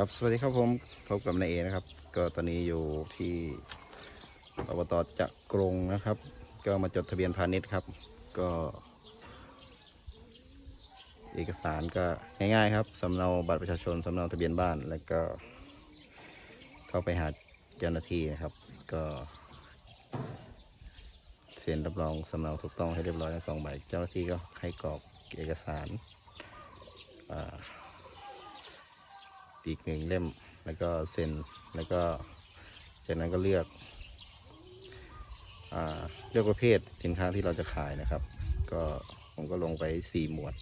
ครับสวัสดีครับผมพบกับนายเอนะครับ ก็ตอนนี้อยู่ที่อบตจักรงนะครับ ก็มาจดทะเบียนพาณิชย์ครับ ก็ เอกสารก็ง่ายๆครับสำเนาบัตรประชาชนสำเนาทะเบียนบ้าน แล้วก็ เข้าไปหาเจ้าหน้าที่นะครับ ก็เซ็นรับรองสำเนาถูกต้องให้เรียบร้อยทั้งสองใบเจ้าหน้าที่ก็ให้กรอกเอกสารอ่า อีกหนึ่งเล่ม แล้วก็เซ็น แล้วก็จากนั้นก็เลือกอเลือกประเภทสินค้าที่เราจะขายนะครับ ก็ผมก็ลงไปสี่หมวด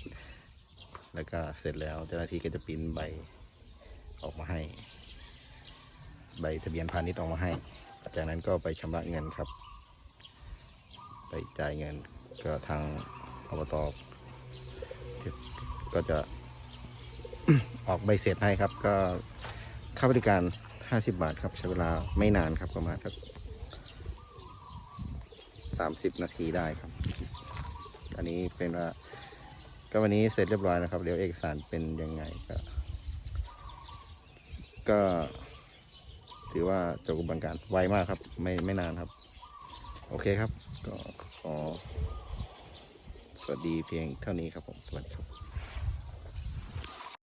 แล้วก็เสร็จแล้วเจ้าหน้าที่ก็จะปิ้นใบออกมาให้ ใบทะเบียนพาณิชย์ออกมาให้ จากนั้นก็ไปชำระเงินครับ ไปจ่ายเงินก็ทางอบตก็จะ ออกใบเสร็จให้ครับ ก็ค่าบริการ 50 บาทครับ ใช้เวลาไม่นานครับประมาณสัก30นาทีได้ครับ อันนี้เป็นว่าก็วันนี้เสร็จเรียบร้อยนะครับ เดี๋ยวเอกสารเป็นยังไงก็ ก็ถือว่าจบกระบวนการไวมากครับ ไม่ไม่นานครับ โอเคครับ ก็ขอสวัสดีเพียงเท่านี้ครับผม สวัสดีครับ